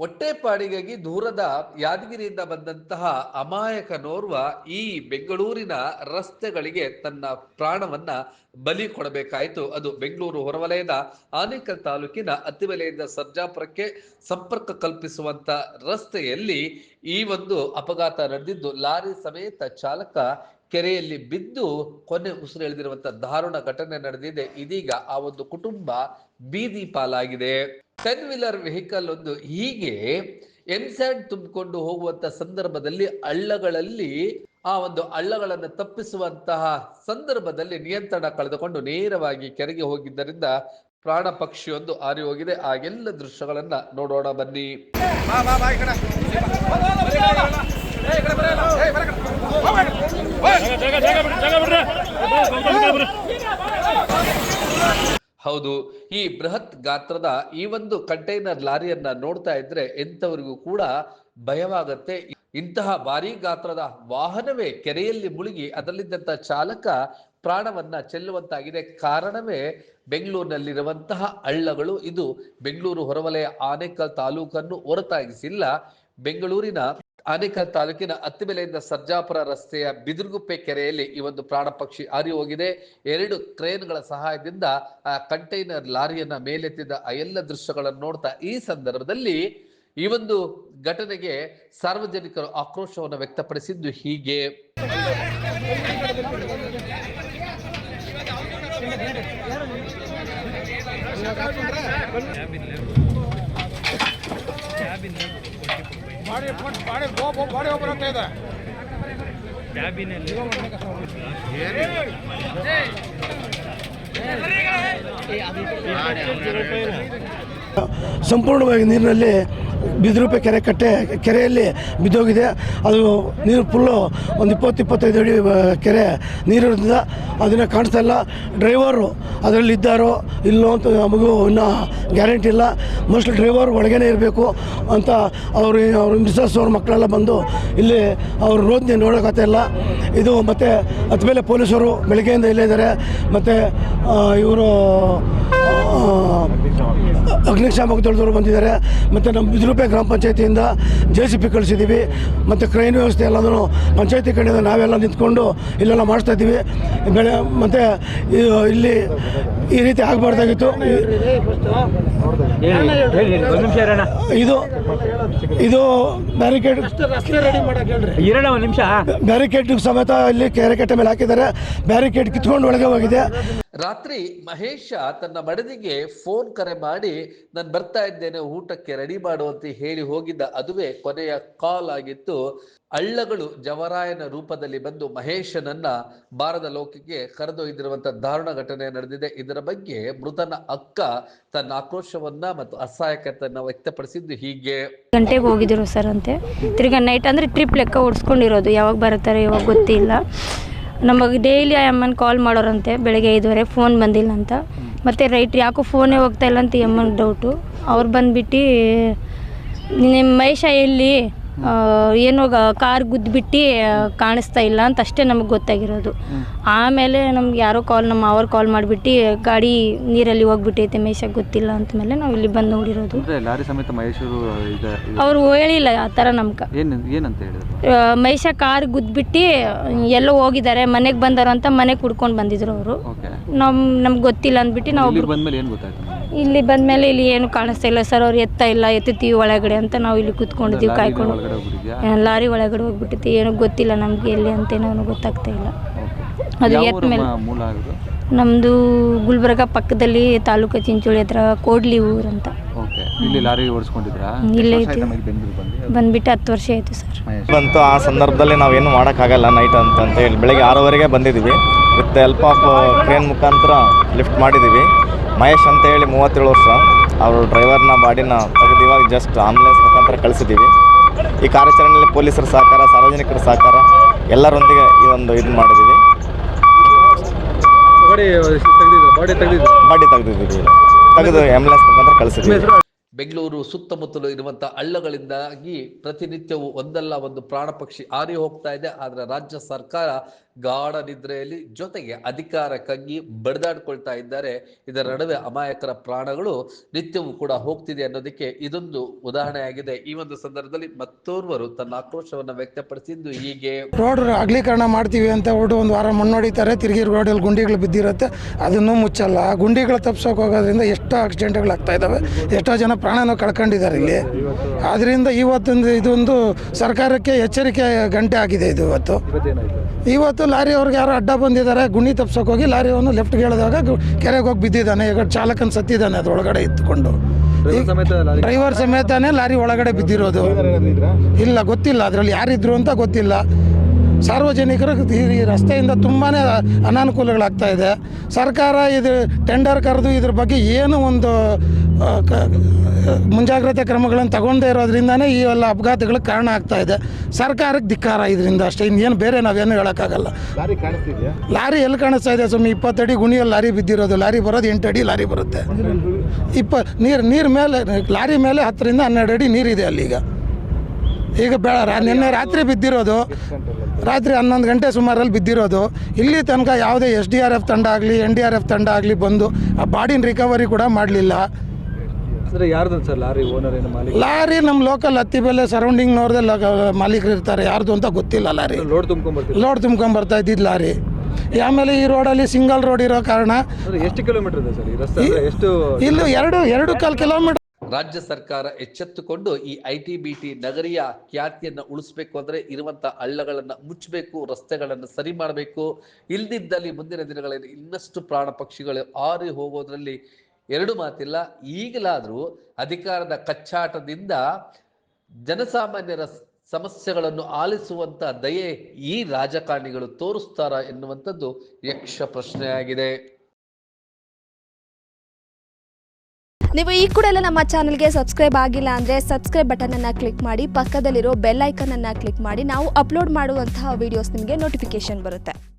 ಹೊಟ್ಟೆಪಾಡಿಗಾಗಿ ದೂರದ ಯಾದಗಿರಿಯಿಂದ ಬಂದಂತಹ ಅಮಾಯಕನೋರ್ವ ಈ ಬೆಂಗಳೂರಿನ ರಸ್ತೆಗಳಿಗೆ ತನ್ನ ಪ್ರಾಣವನ್ನ ಬಲಿ ಕೊಡಬೇಕಾಯಿತು. ಅದು ಬೆಂಗಳೂರು ಹೊರವಲಯದ ಆನೇಕಲ್ ತಾಲೂಕಿನ ಅತ್ತಿವಲಯದ ಸರ್ಜಾಪುರಕ್ಕೆ ಸಂಪರ್ಕ ಕಲ್ಪಿಸುವಂತ ರಸ್ತೆಯಲ್ಲಿ ಈ ಒಂದು ಅಪಘಾತ ನಡೆದಿದ್ದು, ಲಾರಿ ಸಮೇತ ಚಾಲಕ ಕೆರೆಯಲ್ಲಿ ಬಿದ್ದು ಕೊನೆ ಉಸಿರೆಳೆದಿರುವಂತ ದಾರುಣ ಘಟನೆ ನಡೆದಿದೆ. ಇದೀಗ ಆ ಒಂದು ಕುಟುಂಬ ಬೀದಿ ಪಾಲಾಗಿದೆ. ಟೆನ್ ವೀಲರ್ ವೆಹಿಕಲ್ ಒಂದು ಹೀಗೆ ಎನ್ಸ್ಯಾಂಡ್ ತುಂಬಿಕೊಂಡು ಹೋಗುವಂತ ಸಂದರ್ಭದಲ್ಲಿ ಹಳ್ಳಗಳಲ್ಲಿ ಆ ಒಂದು ಹಳ್ಳಗಳನ್ನು ತಪ್ಪಿಸುವಂತಹ ಸಂದರ್ಭದಲ್ಲಿ ನಿಯಂತ್ರಣ ಕಳೆದುಕೊಂಡು ನೇರವಾಗಿ ಕೆರೆಗೆ ಹೋಗಿದ್ದರಿಂದ ಪ್ರಾಣ ಪಕ್ಷಿಯೊಂದು ಹಾರಿ ಹೋಗಿದೆ. ಆ ಎಲ್ಲ ದೃಶ್ಯಗಳನ್ನ ನೋಡೋಣ ಬನ್ನಿ. ಹೌದು, ಈ ಬೃಹತ್ ಗಾತ್ರದ ಈ ಒಂದು ಕಂಟೈನರ್ ಲಾರಿಯನ್ನ ನೋಡ್ತಾ ಇದ್ರೆ ಎಂತವರಿಗೂ ಕೂಡ ಭಯವಾಗತ್ತೆ. ಇಂತಹ ಭಾರಿ ಗಾತ್ರದ ವಾಹನವೇ ಕೆರೆಯಲ್ಲಿ ಮುಳುಗಿ ಅದರಲ್ಲಿದ್ದಂತ ಚಾಲಕ ಪ್ರಾಣವನ್ನ ಚೆಲ್ಲುವಂತಾಗಿದೆ. ಕಾರಣವೇ ಬೆಂಗಳೂರಿನಲ್ಲಿರುವಂತಹ ಹಳ್ಳಗಳು. ಇದು ಬೆಂಗಳೂರು ಹೊರವಲಯ ಆನೇಕಲ್ ತಾಲೂಕನ್ನು ಹೊರತಾಗಿಸಿಲ್ಲ. ಬೆಂಗಳೂರಿನ ಆನೇಕಲ್ ತಾಲೂಕಿನ ಅತ್ತಿಬೆಲೆಯಿಂದ ಸರ್ಜಾಪುರ ರಸ್ತೆಯ ಬಿದಿರುಗುಪ್ಪೆ ಕೆರೆಯಲ್ಲಿ ಈ ಒಂದು ಪ್ರಾಣ ಪಕ್ಷಿ ಹಾರಿ ಹೋಗಿದೆ. ಎರಡು ಕ್ರೇನ್ಗಳ ಸಹಾಯದಿಂದ, ಆ, ಕಂಟೈನರ್ ಲಾರಿಯನ್ನ ಮೇಲೆತ್ತಿದ ಆ ಎಲ್ಲ ದೃಶ್ಯಗಳನ್ನು ನೋಡ್ತಾ ಈ ಸಂದರ್ಭದಲ್ಲಿ ಈ ಒಂದು ಘಟನೆಗೆ ಸಾರ್ವಜನಿಕರು ಆಕ್ರೋಶವನ್ನು ವ್ಯಕ್ತಪಡಿಸಿದ್ದು ಹೀಗೆ. ಬಾಡಿ ಬಾಡಿ ಬಾಡಿ ಓಪನ್ ಆಗ್ತಾ ಇದೆ. ಕ್ಯಾಬಿನಲ್ಲಿ ಸಂಪೂರ್ಣವಾಗಿ ನೀರಿನಲ್ಲಿ ಬಿದಿರುಪೆ ಕೆರೆ ಕಟ್ಟೆ ಕೆರೆಯಲ್ಲಿ ಬಿದ್ದೋಗಿದೆ. ಅದು ನೀರು ಫುಲ್ಲು ಒಂದು ಇಪ್ಪತ್ತು, ಇಪ್ಪತ್ತೈದು ಅಡಿ ಕೆರೆ ನೀರಿರೋದ್ರಿಂದ ಅದನ್ನು ಕಾಣಿಸ್ತಾ ಇಲ್ಲ. ಡ್ರೈವರು ಅದರಲ್ಲಿ ಇದ್ದಾರೋ ಇಲ್ಲೋ ಅಂತ ನಮಗೂ ಇನ್ನೂ ಗ್ಯಾರಂಟಿ ಇಲ್ಲ. ಮೋಸ್ಟ್ಲಿ ಡ್ರೈವರ್ ಒಳಗೇನೆ ಇರಬೇಕು ಅಂತ ಅವರು, ಅವ್ರ ಮಿಸಸ್ ಅವ್ರ ಮಕ್ಕಳೆಲ್ಲ ಬಂದು ಇಲ್ಲಿ ಅವ್ರ ರೋದನೆ ನೋಡೋಕ್ಕಾಗ್ತಾ ಇಲ್ಲ. ಇದು ಮತ್ತು ಅದ ಮೇಲೆ ಪೊಲೀಸರು ಬೆಳಗ್ಗೆಯಿಂದ ಇಲ್ಲೇ ಇದ್ದಾರೆ ಮತ್ತು ಇವರು ಅಗ್ನಿಶಾಮಕ ದಳದವರು ಬಂದಿದ್ದಾರೆ. ಮತ್ತು ನಮ್ಮ ಬಿದಿರುಪೆ ಗ್ರಾಮ ಪಂಚಾಯತಿಯಿಂದ ಜೆ ಸಿ ಪಿ ಕಳಿಸಿದ್ದೀವಿ. ಮತ್ತು ಕ್ರೈನ್ ವ್ಯವಸ್ಥೆ ಎಲ್ಲಾನು ಪಂಚಾಯತಿ ಕಡೆಯಿಂದ ನಾವೆಲ್ಲ ನಿಂತ್ಕೊಂಡು ಇಲ್ಲೆಲ್ಲ ಮಾಡಿಸ್ತಾ ಇದ್ದೀವಿ. ಬೆಳೆ ಮತ್ತು ಇಲ್ಲಿ ಈ ರೀತಿ ಆಗಬಾರ್ದಾಗಿತ್ತು. ಇದು ಇದು ಬ್ಯಾರಿಕೇಡ್ ಬ್ಯಾರಿಕೇಡ್ ಸಮೇತ ಇಲ್ಲಿ ಕೆರೆಕಟ್ಟೆ ಮೇಲೆ ಹಾಕಿದ್ದಾರೆ. ಬ್ಯಾರಿಕೇಡ್ ಕಿತ್ಕೊಂಡು ಒಳಗೆ ಹೋಗಿದೆ. ರಾತ್ರಿ ಮಹೇಶ ತನ್ನ ಮಡದಿಗೆ ಫೋನ್ ಕರೆ ಮಾಡಿ, ನಾನು ಬರ್ತಾ ಇದ್ದೇನೆ, ಊಟಕ್ಕೆ ರೆಡಿ ಮಾಡು ಅಂತ ಹೇಳಿ ಹೋಗಿದ್ದ ಅದುವೇ ಕೊನೆಯ ಕಾಲ್ ಆಗಿತ್ತು. ಅಳ್ಳಗಳು ಜವರಾಯನ ರೂಪದಲ್ಲಿ ಬಂದು ಮಹೇಶನನ್ನ ಬಾರದ ಲೋಕಕ್ಕೆ ಕರೆದೊಯ್ದಿರುವಂತ ದಾರುಣ ಘಟನೆ ನಡೆದಿದೆ. ಇದರ ಬಗ್ಗೆ ಮೃತನ ಅಕ್ಕ ತನ್ನ ಆಕ್ರೋಶವನ್ನ ಮತ್ತು ಅಸಹಾಯಕತೆಯನ್ನ ವ್ಯಕ್ತಪಡಿಸಿದ್ದು ಹೀಗೆ. ಗಂಟೆಗೆ ಹೋಗಿದ್ರು ಸರ್ ಅಂತೆ. ತಿರ್ಗಾ ನೈಟ್ ಅಂದ್ರೆ ಟ್ರಿಪ್ ಲೆಕ್ಕ ಓಡಿಸ್ಕೊಂಡಿರೋದು. ಯಾವಾಗ ಬರ್ತಾರೆ ಯಾವಾಗ ಗೊತ್ತಿಲ್ಲ. ನಮಗೆ ಡೈಲಿ ಆ ಅಮ್ಮನ ಕಾಲ್ ಮಾಡೋರಂತೆ, ಬೆಳಗ್ಗೆ ಐದುವರೆ ಫೋನ್ ಬಂದಿಲ್ಲ ಅಂತ ಮತ್ತು ರೈಟ್ ಯಾಕೋ ಫೋನೇ ಹೋಗ್ತಾ ಇಲ್ಲ ಅಂತ ಈ ಅಮ್ಮನ ಡೌಟು ಅವ್ರು ಬಂದ್ಬಿಟ್ಟು ನಿಮ್ಮ ಮಹೇಶ ಎಲ್ಲಿ? ಏನೋ ಕಾರ್ ಗುದ್ದುಬಿಟ್ಟು ಕಾಣಿಸ್ತಾ ಇಲ್ಲ ಅಂತ ಅಷ್ಟೇ ನಮಗೆ ಗೊತ್ತಾಗಿರೋದು. ಆಮೇಲೆ ನಮ್ಗೆ ಯಾರೋ ಕಾಲ್ ನಮ್ಮ ಅವ್ರು ಕಾಲ್ ಮಾಡಿಬಿಟ್ಟು ಗಾಡಿ ನೀರಲ್ಲಿ ಹೋಗ್ಬಿಟ್ಟೈತೆ ಮಹೇಶ ಗೊತ್ತಿಲ್ಲ ಅಂತ ಮೇಲೆ ನಾವು ಇಲ್ಲಿ ಬಂದು ನೋಡಿರೋದು. ಲಾರಿ ಸಮೇತ ಅವ್ರು ಹೇಳಿಲ್ಲ ಆ ಥರ ನಮ್ಗೆ. ಏನು ಏನಂತ ಹೇಳಿದ್ರು? ಮಹಿಷ ಕಾರ್ ಗುದ್ದುಬಿಟ್ಟು ಎಲ್ಲೋ ಹೋಗಿದ್ದಾರೆ ಮನೆಗೆ ಬಂದರು ಅಂತ ಮನೆಗೆ ಕುಡ್ಕೊಂಡು ಬಂದಿದ್ರು ಅವರು. ನಮ್ಮ ನಮ್ ನಮ್ಗೆ ಗೊತ್ತಿಲ್ಲ ಅಂದ್ಬಿಟ್ಟು ನಾವು ಇಲ್ಲಿಗೆ ಬಂದ ಮೇಲೆ ಇಲ್ಲಿ ಬಂದಮೇಲೆ ಇಲ್ಲಿ ಏನು ಕಾಣಿಸ್ತಾ ಇಲ್ಲ ಸರ್ ಅವ್ರು ಎತ್ತ ಇಲ್ಲ ಎತ್ತುತ್ತೀವಿ ಒಳಗಡೆ ಅಂತ ನಾವು ಇಲ್ಲಿ ಕುತ್ಕೊಂಡಿದ್ದೀವಿ ಕಾಯ್ಕೊಂಡು. ಲಾರಿ ಒಳಗಡೆ ಹೋಗ್ಬಿಟ್ಟಿತ್ತು. ಏನೂ ಗೊತ್ತಿಲ್ಲ ನಮಗೆ ಎಲ್ಲಿ ಅಂತ ಏನೋ ಗೊತ್ತಾಗ್ತಾ ಇಲ್ಲ. ಅದು ಎತ್ತ ಮೇಲೆ ಮ- ಮೂಲ ಆಗೋದು? ನಮ್ಮದು ಗುಲ್ಬರ್ಗ ಪಕ್ಕದಲ್ಲಿ ತಾಲೂಕು ಚಿಂಚೋಳಿ ಹತ್ರ ಕೋಡ್ಲಿ ಊರು ಅಂತ. ಇಲ್ಲಿ ಇಲ್ಲೇ ಬಂದ್ಬಿಟ್ಟು ಹತ್ತು ವರ್ಷ ಆಯ್ತು ಸರ್. ಬಂತು ಆ ಸಂದರ್ಭದಲ್ಲಿ ನಾವೇನು ಮಾಡೋಕ್ಕಾಗಲ್ಲ ನೈಟ್ ಅಂತ ಅಂತ ಹೇಳಿ ಬೆಳಗ್ಗೆ ಆರೂವರೆಗೆ ಬಂದಿದ್ದೀವಿ. ವಿತ್ ಹೆಲ್ಪ್ ಆಫ್ ಕ್ರೇನ್ ಮುಖಾಂತರ ಲಿಫ್ಟ್ ಮಾಡಿದ್ದೀವಿ. ಮಹೇಶ್ ಅಂತ ಹೇಳಿ ಮೂವತ್ತೇಳು ವರ್ಷ ಅವರು ಡ್ರೈವರ್ನ ಬಾಡಿನ ತೆಗೆದು ಇವಾಗ ಜಸ್ಟ್ ಆಂಬುಲೆನ್ಸ್ ಮುಖಾಂತರ ಕಳಿಸಿದ್ದೀವಿ ಈ ಕಾರ್ಯಾಚರಣೆಯಲ್ಲಿ ಪೊಲೀಸರ ಸಹಕಾರ ಸಾರ್ವಜನಿಕರ ಸಹಕಾರ ಎಲ್ಲರೊಂದಿಗೆ ಈ ಒಂದು ಇದು ಮಾಡಿದ್ದೀವಿ ಬಾಡಿ ತೆಗೆದಿದ್ದೀವಿ. ತೆಗೆದು ಆಂಬುಲೆನ್ಸ್ ಮುಖಾಂತರ ಕಳಿಸಿದ್ದೀವಿ ಬೆಂಗಳೂರು ಸುತ್ತಮುತ್ತಲು ಇರುವಂತಹ ಹಳ್ಳಗಳಿಂದಾಗಿ ಪ್ರತಿನಿತ್ಯವೂ ಒಂದಲ್ಲ ಒಂದು ಪ್ರಾಣ ಪಕ್ಷಿ ಹಾರಿ ಹೋಗ್ತಾ ಇದೆ. ಆದರೆ ರಾಜ್ಯ ಸರ್ಕಾರ ಗಾಢ ನಿದ್ರೆಯಲ್ಲಿ ಜೊತೆಗೆ ಅಧಿಕಾರಕ್ಕಾಗಿ ಬಡಿದಾಡ್ಕೊಳ್ತಾ ಇದ್ದಾರೆ. ಇದರ ನಡುವೆ ಅಮಾಯಕರ ಪ್ರಾಣಗಳು ನಿತ್ಯವೂ ಕೂಡ ಹೋಗ್ತಿದೆ ಅನ್ನೋದಕ್ಕೆ ಇದೊಂದು ಉದಾಹರಣೆಯಾಗಿದೆ. ಈ ಒಂದು ಸಂದರ್ಭದಲ್ಲಿ ಮತ್ತೋರ್ವರು ತನ್ನ ಆಕ್ರೋಶವನ್ನು ವ್ಯಕ್ತಪಡಿಸಿದ್ದು ಹೀಗೆ ರೋಡ್ ಅಗಲೀಕರಣ ಮಾಡ್ತೀವಿ ಅಂತ ಹೊರಟು ಒಂದು ವಾರ ಮಣ್ಣು ಹೊಡಿತಾರೆ ತಿರುಗಿ ರೋಡಲ್ಲಿ ಗುಂಡಿಗಳು ಬಿದ್ದಿರುತ್ತೆ. ಅದನ್ನು ಮುಚ್ಚಲ್ಲ. ಆ ಗುಂಡಿಗಳು ತಪ್ಪಿಸೋಕೆ ಹೋಗೋದ್ರಿಂದ ಎಷ್ಟೋ ಆಕ್ಸಿಡೆಂಟ್ಗಳು ಆಗ್ತಾ ಇದ್ದಾವೆ ಎಷ್ಟೋ ಜನ ಪ್ರಾಣನೂ ಕಳ್ಕೊಂಡಿದ್ದಾರೆ ಇಲ್ಲಿ. ಆದ್ರಿಂದ ಇವತ್ತೊಂದು ಇದೊಂದು ಸರ್ಕಾರಕ್ಕೆ ಎಚ್ಚರಿಕೆ ಗಂಟೆ ಆಗಿದೆ ಇದು ಇವತ್ತು. ಇವತ್ತು ಲಾರಿ ಅವ್ರಿಗೆ ಯಾರೋ ಅಡ್ಡ ಬಂದಿದ್ದಾರೆ ಹೋಗಿ ಲಾರಿ ಅವನು ಲೆಫ್ಟ್ಗೆ ಹೇಳಿದಾಗ ಕೆರೆಗೆ ಹೋಗಿ ಬಿದ್ದಿದ್ದಾನೆ ಈಗ ಚಾಲಕನ ಸತ್ತಿದ್ದಾನೆ ಅದರೊಳಗಡೆ ಇದ್ದುಕೊಂಡು ಡ್ರೈವರ್ ಸಮೇತನೇ ಲಾರಿ ಒಳಗಡೆ ಬಿದ್ದಿರೋದು. ಇಲ್ಲ ಗೊತ್ತಿಲ್ಲ ಅದರಲ್ಲಿ ಯಾರಿದ್ರು ಅಂತ ಗೊತ್ತಿಲ್ಲ. ಸಾರ್ವಜನಿಕರು ಈ ರಸ್ತೆಯಿಂದ ತುಂಬಾ ಅನಾನುಕೂಲಗಳಾಗ್ತಾ ಇದೆ. ಸರ್ಕಾರ ಇದು ಟೆಂಡರ್ ಕರೆದು ಇದ್ರ ಬಗ್ಗೆ ಏನು ಒಂದು ಮುಂಜಾಗ್ರತೆ ಕ್ರಮಗಳನ್ನು ತಗೊಂಡೇ ಇರೋದ್ರಿಂದನೇ ಈ ಎಲ್ಲ ಅಪಘಾತಗಳಿಗೆ ಕಾರಣ ಆಗ್ತಾ ಇದೆ. ಸರ್ಕಾರಕ್ಕೆ ಧಿಕ್ಕಾರ ಇದರಿಂದ ಅಷ್ಟೇ. ಇನ್ನೇನು ಬೇರೆ ನಾವೇನು ಹೇಳೋಕ್ಕಾಗಲ್ಲ. ಲಾರಿ ಎಲ್ಲಿ ಕಾಣಿಸ್ತಾ ಇದೆ ಸುಮ್ಮನೆ ಇಪ್ಪತ್ತಡಿ ಗುಣಿಯಲ್ಲಿ ಲಾರಿ ಬಿದ್ದಿರೋದು. ಲಾರಿ ಬರೋದು ಎಂಟು ಅಡಿ ಲಾರಿ ಬರುತ್ತೆ. ಇಪ್ಪ ನೀರು ನೀರು ಮೇಲೆ ಲಾರಿ ಮೇಲೆ ಹತ್ತರಿಂದ ಹನ್ನೆರಡು ಅಡಿ ನೀರಿದೆ ಅಲ್ಲಿಗ ಈಗ. ಬೆಳ ರಾ- ನಿನ್ನೆ ರಾತ್ರಿ ಬಿದ್ದಿರೋದು. ರಾತ್ರಿ ಹನ್ನೊಂದು ಗಂಟೆ ಸುಮಾರಲ್ಲಿ ಬಿದ್ದಿರೋದು. ಇಲ್ಲಿ ತನಕ ಯಾವುದೇ ಎಸ್ ಡಿ ಆರ್ ಎಫ್ ತಂಡ ಆಗಲಿ ಎನ್ ಡಿ ಆರ್ ಎಫ್ ತಂಡ ಆಗಲಿ ಬಂದು ಆ ಬಾಡಿನ ರಿಕವರಿ ಕೂಡ ಮಾಡಲಿಲ್ಲ. ಅಂದ್ರೆ ಯಾರ್ದು ಸರ್? ಲಾರಿ ಓನರ್ ಏನು ಮಾಲೀಕ? ಲಾರಿ ನಮ್ಮ ಲೋಕಲ್ ಹತ್ತಿಬೆಲೆ ಸರೌಂಡಿಂಗ್ನವ್ರದ್ದೇ ಮಾಲೀಕರು ಇರ್ತಾರೆ. ಯಾರ್ದು ಅಂತ ಗೊತ್ತಿಲ್ಲ ಲಾರಿ. ಲೋಡ್ ತುಂಬ್ಕೊಂಡ್ಬರ್ತೀವಿ ಲೋಡ್ ತುಂಬ್ಕೊಂಡ್ ಬರ್ತಾ ಇದ್ದಿದ್ದು ಲಾರಿ. ಆಮೇಲೆ ಈ ರೋಡಲ್ಲಿ ಸಿಂಗಲ್ ರೋಡ್ ಇರೋ ಕಾರಣ ಎಷ್ಟು ಕಿಲೋಮೀಟರ್ ಇದೆ ಸರ್ ಈ ರಸ್ತೆ? ಎಷ್ಟು ಇಲ್ಲೂ ಎರಡು ಎರಡು ಕಾಲು ಕಿಲೋಮೀಟರ್ ರಾಜ್ಯ ಸರ್ಕಾರ ಎಚ್ಚೆತ್ತುಕೊಂಡು ಈ ಐ ಟಿ ಬಿ ಟಿ ನಗರಿಯ ಖ್ಯಾತಿಯನ್ನು ಉಳಿಸ್ಬೇಕು ಅಂದ್ರೆ ಇರುವಂಥ ಹಳ್ಳಗಳನ್ನು ಮುಚ್ಚಬೇಕು ರಸ್ತೆಗಳನ್ನು ಸರಿ ಮಾಡಬೇಕು. ಇಲ್ದಿದ್ದಲ್ಲಿ ಮುಂದಿನ ದಿನಗಳಲ್ಲಿ ಇನ್ನಷ್ಟು ಪ್ರಾಣ ಪಕ್ಷಿಗಳು ಆರಿ ಹೋಗೋದ್ರಲ್ಲಿ ಎರಡು ಮಾತಿಲ್ಲ, ಈಗಲಾದರೂ ಅಧಿಕಾರದ ಕಚ್ಚಾಟದಿಂದ ಜನಸಾಮಾನ್ಯರ ಸಮಸ್ಯೆಗಳನ್ನು ಆಲಿಸುವಂತ ದಯೆ ಈ ರಾಜಕಾರಣಿಗಳು ತೋರಿಸ್ತಾರ ಎನ್ನುವಂಥದ್ದು ಯಕ್ಷ ಪ್ರಶ್ನೆಯಾಗಿದೆ. ನೀವು ಈ ಕೂಡ ಎಲ್ಲ ನಮ್ಮ ಚಾನಲ್ಗೆ ಸಬ್ಸ್ಕ್ರೈಬ್ ಆಗಿಲ್ಲ ಅಂದರೆ ಸಬ್ಸ್ಕ್ರೈಬ್ ಬಟನನ್ನು ಕ್ಲಿಕ್ ಮಾಡಿ, ಪಕ್ಕದಲ್ಲಿರೋ ಬೆಲ್ ಐಕನನ್ನು ಕ್ಲಿಕ್ ಮಾಡಿ, ನಾವು ಅಪ್ಲೋಡ್ ಮಾಡುವಂತಹ ವಿಡಿಯೋಸ್ ನಿಮಗೆ ನೋಟಿಫಿಕೇಶನ್ ಬರುತ್ತೆ.